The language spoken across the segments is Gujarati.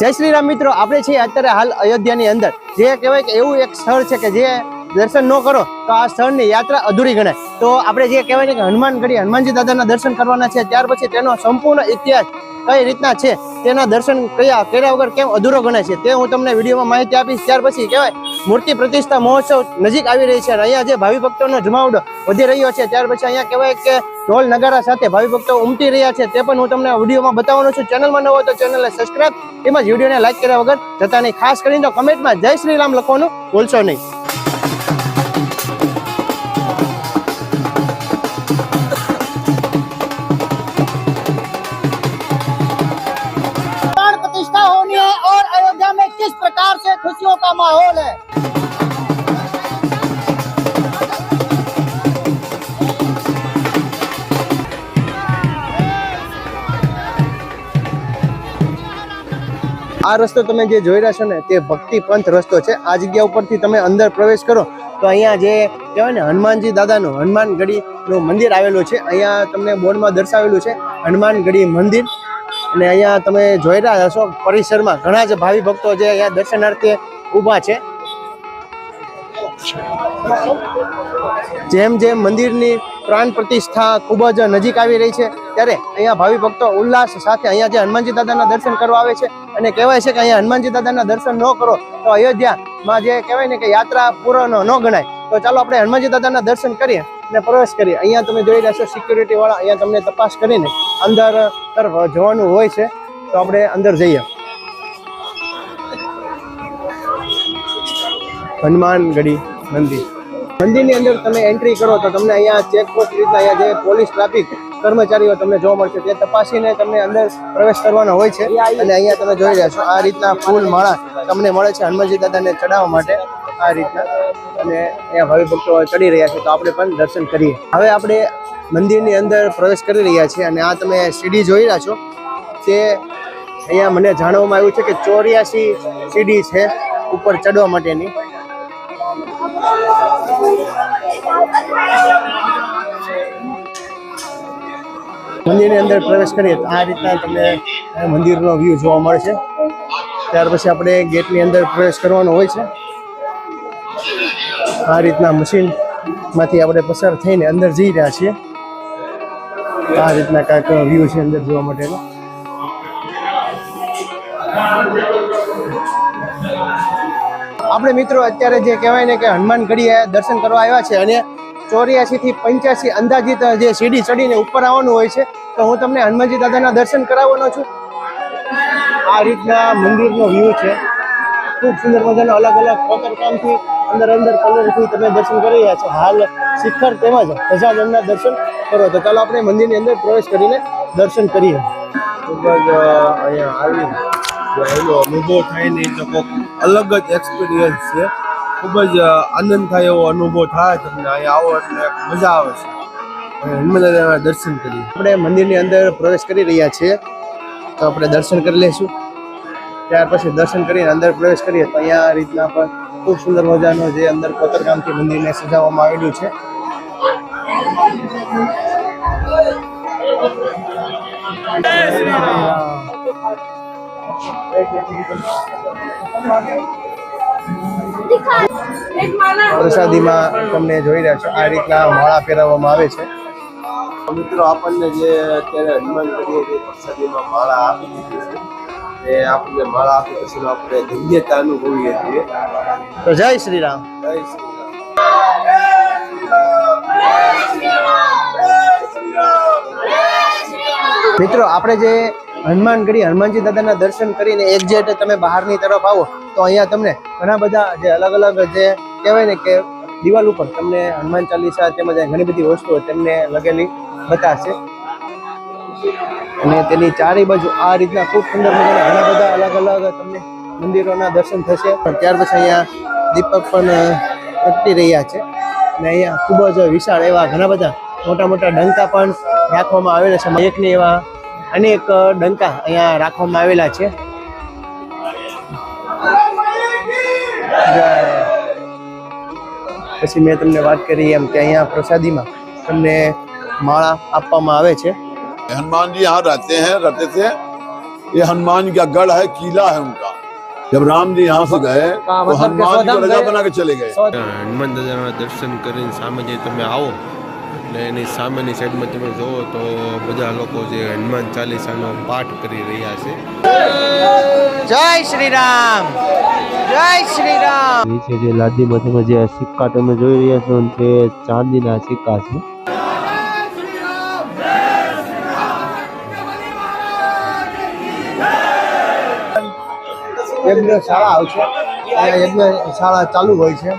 જય શ્રી રામ મિત્રો, આપણે છીએ અત્યારે હાલ અયોધ્યાની અંદર. જે કહેવાય કે એવું એક સ્થળ છે કે જે દર્શન ન કરો, તો આ સ્થળની યાત્રા અધૂરી ગણાય. તો આપણે જે કહેવાય કે હનુમાનગઢી હનુમાનજી દાદાના દર્શન કરવાના છે, ત્યાર પછી તેનો સંપૂર્ણ ઇતિહાસ કઈ રીતના છે? તેના દર્શન કયા કર્યા વગર કેમ અધૂરો ગણાય છે? તે હું તમને વિડીયોમાં માહિતી આપીશ. ત્યાર પછી કહેવાય, મૂર્તિ પ્રતિષ્ઠા મહોત્સવ નજીક આવી રહી છે અને અહીંયા જે ભાવિ ભક્તોનો જમાવડો વધી રહ્યો છે, ત્યાર પછી અહીંયા કહેવાય કે ઢોલ નગારા સાથે ભાવિ ભક્તો ઉમટી રહ્યા છે. તે પણ હું તમને વિડીયોમાં બતાવવાનો છું. ચેનલમાં ન હોય તો ચેનલને સબસ્ક્રાઈબ તેમજ વિડીયોને લાઈક કર્યા વગર જતા નહીં ખાસ કરીને તો કમેન્ટમાં જય શ્રી રામ લખવાનું ભૂલશો નહીં. રસ્તો તમે જે જોઈ રહ્યા છો ને, તે ભક્તિ પંથ રસ્તો છે. આ જગ્યા ઉપરથી તમે અંદર પ્રવેશ કરો, તો અહીંયા જે કહેવાય ને, હનુમાનજી દાદાનું હનુમાનગઢીનું મંદિર આવેલું છે. અહીંયા તમને બોર્ડમાં દર્શાવેલું છે હનુમાનગઢી મંદિર. અને અહીંયા તમે જોઈ રહ્યા હશો, પરિસરમાં ઘણા જ ભાવિ ભક્તો જે અહીંયા દર્શનાર્થે ઊભા છે. જેમ જેમ મંદિરની પ્રાણ પ્રતિષ્ઠા ખૂબ જ નજીક આવી રહી છે, ત્યારે અહીંયા ભાવિ ભક્તો ઉલ્લાસ સાથે અહીંયા જે હનુમાનજી દાદાના દર્શન કરવા આવે છે અને કહેવાય છે કે અહીંયા હનુમાનજી દાદાના દર્શન ન કરો તો અયોધ્યામાં જે કહેવાય ને કે યાત્રા પૂર્ણ ન ગણાય. તો ચાલો આપણે હનુમાનજી દાદાના દર્શન કરીએ અને પ્રવેશ કરીએ. અહીંયા તમે જોઈ રહ્યા છો સિક્યુરિટી વાળા અહીંયા તમને તપાસ કરીને અંદર તરફ જવાનું હોય છે. તો આપણે અંદર જઈએ. હનુમાનગઢી મંદિર. મંદિરની અંદર તમે એન્ટ્રી કરો તો તમને અહીંયા ચેકપોસ્ટ રીતના અહીંયા જે પોલીસ ટ્રાફિક કર્મચારીઓ તમને જોવા મળશે. તે તપાસીને તમને અંદર પ્રવેશ કરવાનો હોય છે અને અહીંયા તમે જોઈ રહ્યા છો, આ રીતના ફૂલ માળા તમને મળે છે હનુમાનજી દાદાને ચડાવવા માટે. આ રીતના. અને અહીંયા ભાવિ ભક્તો ચડી રહ્યા છે, તો આપણે પણ દર્શન કરીએ. હવે આપણે મંદિરની અંદર પ્રવેશ કરી રહ્યા છીએ અને આ તમે સીડી જોઈ રહ્યા છો. તે અહીંયા મને જાણવામાં આવ્યું છે કે ચોર્યાસી સીડી છે ઉપર ચડવા માટેની. મંદિરની અંદર પ્રવેશ કરીએ તો આ રીતના તમને મંદિરનો વ્યૂ જોવા મળે છે ત્યાર પછી આપણે ગેટની અંદર પ્રવેશ કરવાનો હોય છે. આ રીતના મશીનમાંથી આપણે પસાર થઈને અંદર જઈ રહ્યા છીએ. આ રીતના કાંઈક વ્યૂ છે અંદર જોવા માટેનો. આપણે મિત્રો અત્યારે જે કહેવાય ને કે હનુમાન ગઢીએ દર્શન કરવા આવ્યા છે અને ચોર્યાસી થી પંચ્યાસી અંદાજિત જે સીડી ચડીને ઉપર આવવાનું હોય છે, તો હું તમને હનુમાનજી દાદાના દર્શન કરાવવાનો છું. આ રીતના મંદિરનો વ્યૂ છે. ખૂબ સુંદર મજાનો અલગ અલગ કોતરકામથી અંદર અંદર કલરથી તમે દર્શન કરી રહ્યા છો. હાલ શિખર તેમજ ધજાગઢના દર્શન કરો. તો ચાલો આપણે મંદિરની અંદર પ્રવેશ કરીને દર્શન કરીએ. ખૂબ જ અહીંયા આવી એનો અનુભવ થાય ને એ તો અલગ જ એક્સપિરિયન્સ છે. ખૂબ જ આનંદ થાય એવો અનુભવ થાય તમને. અહીંયા આવો એટલે મજા આવે છે. અને દર્શન કરીએ. આપણે મંદિરની અંદર પ્રવેશ કરી રહ્યા છીએ. તો આપણે દર્શન કરી લઈશું. ત્યાર પછી દર્શન કરીને અંદર પ્રવેશ કરીએ તો અહીંયા આ રીતના પણ ખૂબ સુંદર મજાનો જે અંદર કોતરકામથી મંદિરને સજાવવામાં આવેલું છે. પ્રસાદીમાં તમને જોઈ રહ્યા છો આ રીતના માળા પહેરાવવામાં આવે છે. મિત્રો આપણને જે અત્યારે હનુમાન કરીએ પ્રસાદીમાં માળા આપી દીધી છે. એ આપણને માળા આપી પછી આપણે ધન્યતા અનુભવીએ છીએ. તો જય શ્રી રામ જય શ્રી રામ મિત્રો આપણે જે હનુમાનગઢી હનુમાનજી દાદાના દર્શન કરીને એક્ઝેક્ટ તમે બહારની તરફ આવો, તો અહીંયા તમને ઘણા બધા જે અલગ અલગ જે કહેવાય ને કે દિવાલ ઉપર તમને હનુમાન ચાલીસા તેમજ ઘણી બધી વસ્તુઓ તેમને લગેલી બતાશે. અને તેની ચારે બાજુ આ રીતના ખૂબ સુંદર મજાના ઘણા બધા અલગ અલગ તમને મંદિરોના દર્શન થશે. પણ ત્યાર પછી અહીંયા દીપક પણ પ્રગટી રહ્યા છે. અને અહીંયા ખૂબ જ વિશાળ એવા ઘણા બધા મોટા મોટા ડંકા પણ રાખવામાં આવેલા છે. એકની એવા અનેક ડંકા અહીંયા રાખવામાં આવેલા છે જય. પછી મેં તમને વાત કરી એમ કે અહીંયા પ્રસાદીમાં તમને માળા આપવામાં આવે છે हनुमान जी यहाँ रहते हैं रहते थे ये हनुमान का गढ़ है किला है उनका जब राम जी यहाँ से गए हाँ, तो मतलब कि हनुमान जी सौदाम को राजा गए- बना के चले गए હનુમાન દાદાના દર્શન કરીને સામે જે તમે આવો એટલે એની સામેની સાઈડમાં તમે જુઓ તો બધા લોકો જે હનુમાન ચાલીસાનો પાઠ કરી રહ્યા છે. જય શ્રી રામ જય શ્રી રામ નીચે જે લાદીમાં તમે જે સિક્કા તમે જોઈ રહ્યા છો તે ચાંદીના સિક્કા છે. યજ્ઞ શાળા આવશે અહીંયા યજ્ઞ શાળા ચાલુ હોય છે.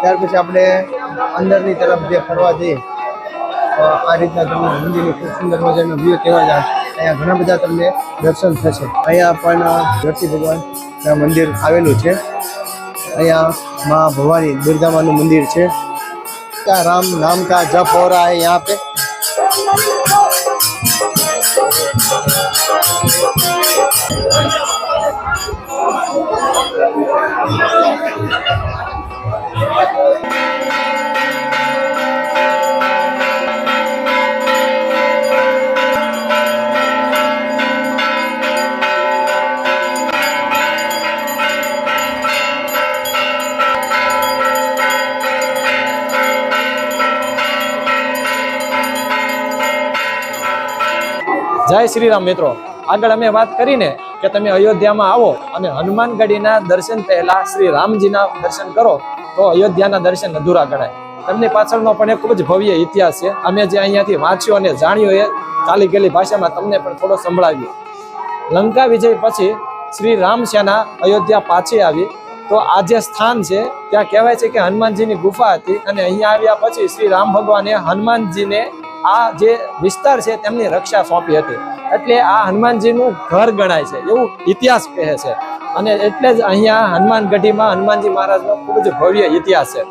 ત્યાર પછી આપણે અંદરની તરફ જે ફરવા જઈએ આ રીતના તમને મંદિરની ખૂબ સુંદર મજાનો વ્યૂ કહેવા જાય અહીંયા ઘણા બધા તમને દર્શન થશે. અહીંયા પણ ધરતી ભગવાનના મંદિર આવેલું છે. અહીંયા મા ભવાની દુર્ગામાનું મંદિર છે. ત્યાં રામ નામ કા જપ હો રહા હૈ યહાં પે. Thank you. જય શ્રી રામ મિત્રો. આગળ અમે વાત કરીને કે તમે અયોધ્યામાં આવો અને હનુમાનગઢીના દર્શન પહેલા શ્રી રામજીના દર્શન કરો, તો અયોધ્યાના દર્શન અધૂરા ગણાય. તેમની પાછળનો પણ એક ખૂબ જ ભવ્ય ઇતિહાસ છે. અમે જે અહીંયાથી વાંચ્યો અને જાણ્યો એ ચાલી ગયેલી ભાષામાં તમને પણ થોડો સંભળાવ્યો લંકા વિજય પછી શ્રી રામ સેના અયોધ્યા પાછી આવી. તો આ જે સ્થાન છે, ત્યાં કહેવાય છે કે હનુમાનજીની ગુફા હતી અને અહીંયા આવ્યા પછી શ્રી રામ ભગવાને હનુમાનજીને આ જે વિસ્તાર છે તેમની રક્ષા સોંપી હતી. એટલે આ હનુમાનજીનું ઘર ગણાય છે, એવું ઇતિહાસ કહે છે. અને એટલે જ અહીંયા હનુમાનગઢીમાં હનુમાનજી મહારાજનો ખૂબ જ ભવ્ય ઇતિહાસ છે.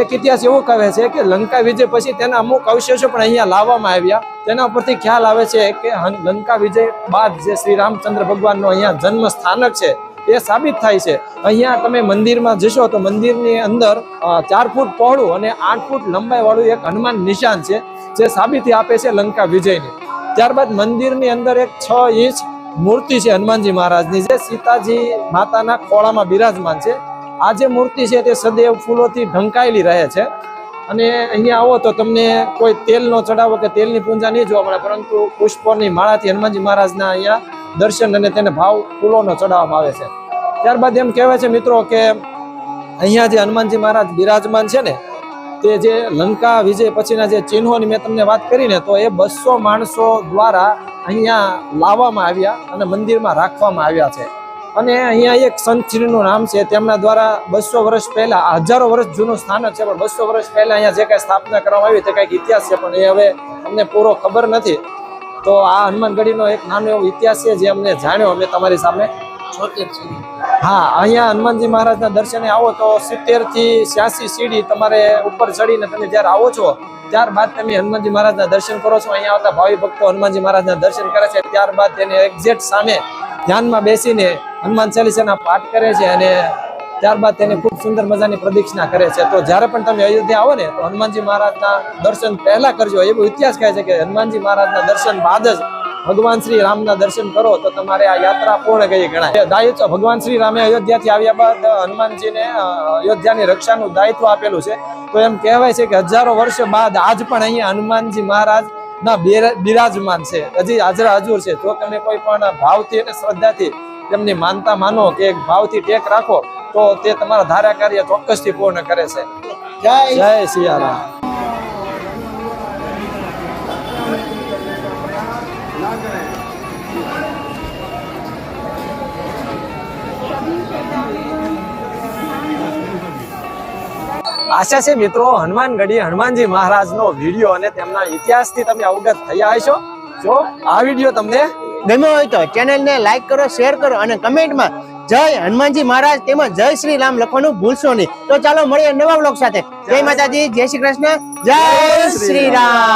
એક ઇતિહાસ એવો કહે છે કે લંકા વિજય પછી તેના અમુક અવશેષો પણ અહીંયા લાવવામાં આવ્યા. તેના ઉપરથી ખ્યાલ આવે છે કે લંકા વિજય બાદ જે શ્રી રામચંદ્ર ભગવાનનો અહીંયા જન્મ સ્થાનક છે, એ સાબિત થાય છે. અહીંયા તમે મંદિરમાં જશો તો મંદિરની અંદર ચાર ફૂટ પહોળું અને આઠ ફૂટ લંબાઈ વાળું એક હનુમાન નિશાન છે. જે સાબિતી આપે છે લંકા વિજયની. ત્યારબાદ મંદિરની અંદર એક છ ઇંચ મૂર્તિ છે હનુમાનજી મહારાજની, જે સીતાજી માતાના ખોળામાં બિરાજમાન છે. આ જે મૂર્તિ છે તે સદૈવ ફૂલોથી ઢંકાયેલી રહે છે. અને અહીંયા આવો તો તમને કોઈ તેલનો ચડાવો કે તેલની પૂંજા નહીં જોવા મળે, પરંતુ પુષ્પોની માળાથી હનુમાનજી મહારાજના અહીંયા દર્શન અને તેને ભાવ ફૂલોનો ચડાવવામાં આવે છે. ત્યારબાદ એમ કહેવાય છે મિત્રો કે અહીંયા જે હનુમાનજી મહારાજ બિરાજમાન છે ને તે જે લંકા વિજય પછીના જે ચિહ્નોની મેં તમને વાત કરીને, તો એ બસો માણસો દ્વારા અહીંયા લાવવામાં આવ્યા અને મંદિરમાં રાખવામાં આવ્યા છે. અને અહીંયા એક સંતશ્રીનું નામ છે, તેમના દ્વારા બસો વર્ષ પહેલા, હજારો વર્ષ જૂનું સ્થાનક છે, પણ બસો વર્ષ પહેલા અહીંયા જે કાંઈ સ્થાપના કરવામાં આવી, તે કંઈક ઇતિહાસ છે, પણ એ હવે અમને પૂરો ખબર નથી. તો આ હનુમાનગઢીનો એક નાનો એવો ઇતિહાસ છે, જે અમને જાણ્યો, અમે તમારી સામે. હા, અહીંયા હનુમાનજી મહારાજના દર્શને આવો તો સિત્તેરથી છ્યાસી સીડી તમારે ઉપર ચડીને તમે જ્યારે આવો છો, ત્યારબાદ તમે હનુમાનજી મહારાજના દર્શન કરો છો. અહીંયા આવતા ભાવિ ભક્તો હનુમાનજી મહારાજના દર્શન કરે છે. ત્યારબાદ તેને એક્ઝેક્ટ સામે ધ્યાનમાં બેસીને હનુમાન ચાલીસાના પાઠ કરે છે અને ત્યારબાદ તેને ખૂબ સુંદર મજાની પ્રદક્ષિણા કરે છે. તો જ્યારે પણ તમે અયોધ્યા આવો ને, તો હનુમાનજી મહારાજના દર્શન પહેલા કરજો. એવો ઇતિહાસ કહે છે કે હનુમાનજી મહારાજના દર્શન બાદ જ ભગવાન શ્રી રામના દર્શન કરો તો તમારે આ યાત્રા પૂર્ણ ગઈ ગણાય. દાયિત્વ ભગવાન શ્રી રામે અયોધ્યાથી આવ્યા બાદ હનુમાનજીને અયોધ્યાની રક્ષાનું દાયિત્વ આપેલું છે. તો એમ કહેવાય છે કે હજારો વર્ષ બાદ આજ પણ અહીંયા હનુમાનજી મહારાજ ના બિરાજમાન છે. હજી હાજરા હજુર છે. જો તમે કોઈ પણ ભાવથી અને શ્રદ્ધાથી તેમની માનતા માનો કે ભાવથી ટેક રાખો તો તે તમારા ધારા કાર્ય ચોક્કસથી પૂર્ણ કરે છે. જય જય સિયારામ. આશા છે મિત્રો હનુમાનગઢી હનુમાનજી મહારાજનો વીડિયો અને તેમના ઇતિહાસથી તમે અવગત થયા હશો. જો આ વીડિયો તમને ગમ્યો હોય તો ચેનલને લાઈક કરો શેર કરો અને કમેન્ટમાં જય હનુમાનજી મહારાજ તેમજ જય શ્રી રામ લખવાનું ભૂલશો નહીં. તો ચાલો મળીએ નવા બ્લોગ સાથે. જય માતાજી જય શ્રી કૃષ્ણ જય શ્રી રામ.